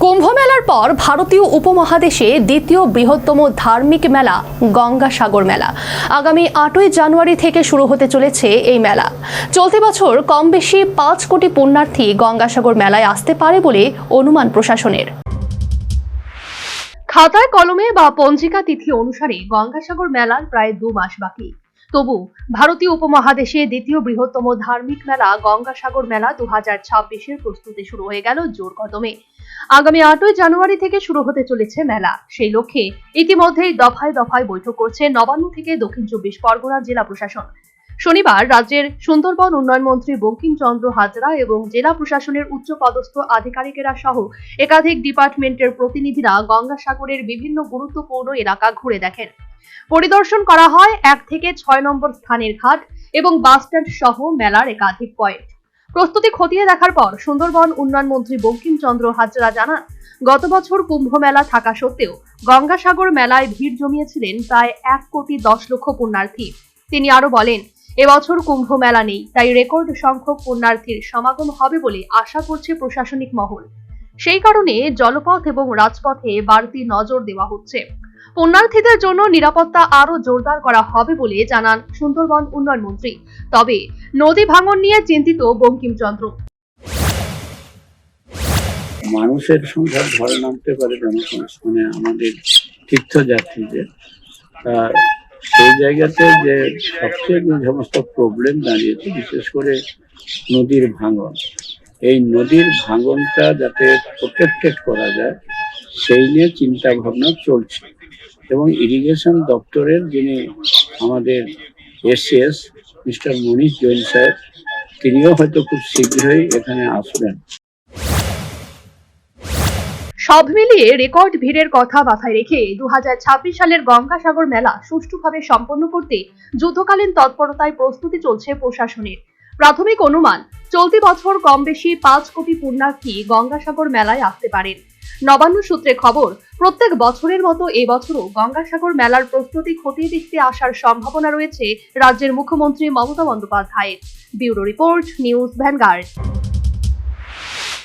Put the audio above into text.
কুম্ভ মেলার পর ভারতীয় উপমহাদেশে দ্বিতীয় বৃহত্তম ধার্মিক মেলা গঙ্গাসাগর মেলা। আগামী আটই জানুয়ারি থেকে শুরু হতে চলেছে এই মেলা। চলতি বছর কম বেশি পাঁচ কোটি পুণ্যার্থী গঙ্গাসাগর মেলায় আসতে পারে বলে অনুমান প্রশাসনের। খাতায় কলমে বা পঞ্জিকা তিথি অনুসারে গঙ্গাসাগর মেলার প্রায় দু মাস বাকি। তবু ভারতীয় উপমহাদেশে দ্বিতীয় বৃহত্তম ধার্মিক মেলা গঙ্গাসাগর মেলা দু হাজার ছাব্বিশের প্রস্তুতি শুরু হয়ে গেল জোর কদমে। আগামী আটই জানুয়ারি থেকে শুরু হতে চলেছে মেলা। সেই লক্ষ্যে ইতিমধ্যেই দফায় দফায় বৈঠক করছে নবান্ন থেকে দক্ষিণ চব্বিশ পরগনা জেলা প্রশাসন। শনিবার রাজ্যের সুন্দরবন উন্নয়ন মন্ত্রী বঙ্কিমচন্দ্র হাজরা এবং জেলা প্রশাসনের উচ্চ পদস্থ আধিকারিকেরা সহ একাধিক ডিপার্টমেন্টের প্রতিনিধিরা গঙ্গাসাগরের বিভিন্ন গুরুত্বপূর্ণ এলাকা ঘুরে দেখেন। পরিদর্শন করা হয় এক থেকে ছয় নম্বর স্থানের ঘাট এবং বাসস্ট্যান্ড সহ মেলার একাধিক পয়েন্ট। প্রস্তুতি খতিয়ে দেখার পর সুন্দরবন উন্নয়ন মন্ত্রী বঙ্কিমচন্দ্র হাজরা জানান, গত বছর কুম্ভ মেলা থাকা সত্ত্বেও গঙ্গাসাগর মেলায় ভিড় জমিয়েছিলেন প্রায় এক কোটি দশ লক্ষ পুণ্যার্থী। তিনি আরও বলেন এবছর কুম্ভ মেলা নেই, তাই রেকর্ড সংখ্যক পুণ্যার্থীর সমাগম হবে বলে আশা করছে প্রশাসনিক মহল। সেই কারণে জলপথ এবং রাজপথে বাড়তি নজর দেওয়া হচ্ছে। পুণ্যার্থীদের জন্য নিরাপত্তা আরও জোরদার করা হবে বলে জানান সুন্দরবন উন্নয়ন মন্ত্রী। তবে নদী ভাঙন নিয়ে চিন্তিত বঙ্কিমচন্দ্র। মানুষের সংখ্যা ধরে নামতে পারে জনসংস্থানে আমাদের তীর্থযাত্রীদের। সেই জায়গাতে যে সবচেয়ে সমস্ত প্রবলেম দাঁড়িয়েছে, বিশেষ করে নদীর ভাঙন। এই নদীর ভাঙনটা যাতে প্রোটেক্টেড করা যায়, সেই নিয়ে চিন্তা ভাবনা চলছে। এবং ইরিগেশন দপ্তরের যিনি আমাদের এসএস মিস্টার মনীষ জৈন সাহেব, তিনিও হয়তো খুব শীঘ্রই এখানে আসবেন। সব মিলিয়ে রেকর্ড ভিড়ের কথা মাথায় রেখে দু হাজার ছাব্বিশ সালের গঙ্গাসাগর মেলা সুষ্ঠুভাবে সম্পন্ন করতে যুদ্ধকালীন তৎপরতায় প্রস্তুতি চলছে প্রশাসনের। প্রাথমিক অনুমান, চলতি বছর কম বেশি পাঁচ কোটি পুণ্যার্থী গঙ্গাসাগর মেলায় আসতে পারেন। নবান্ন সূত্রে খবর, প্রত্যেক বছরের মতো এবছরও গঙ্গাসাগর মেলার প্রস্তুতি খতিয়ে দেখতে আসার সম্ভাবনা রয়েছে রাজ্যের মুখ্যমন্ত্রী মমতা বন্দ্যোপাধ্যায়ের। Bureau report, News Vanguard.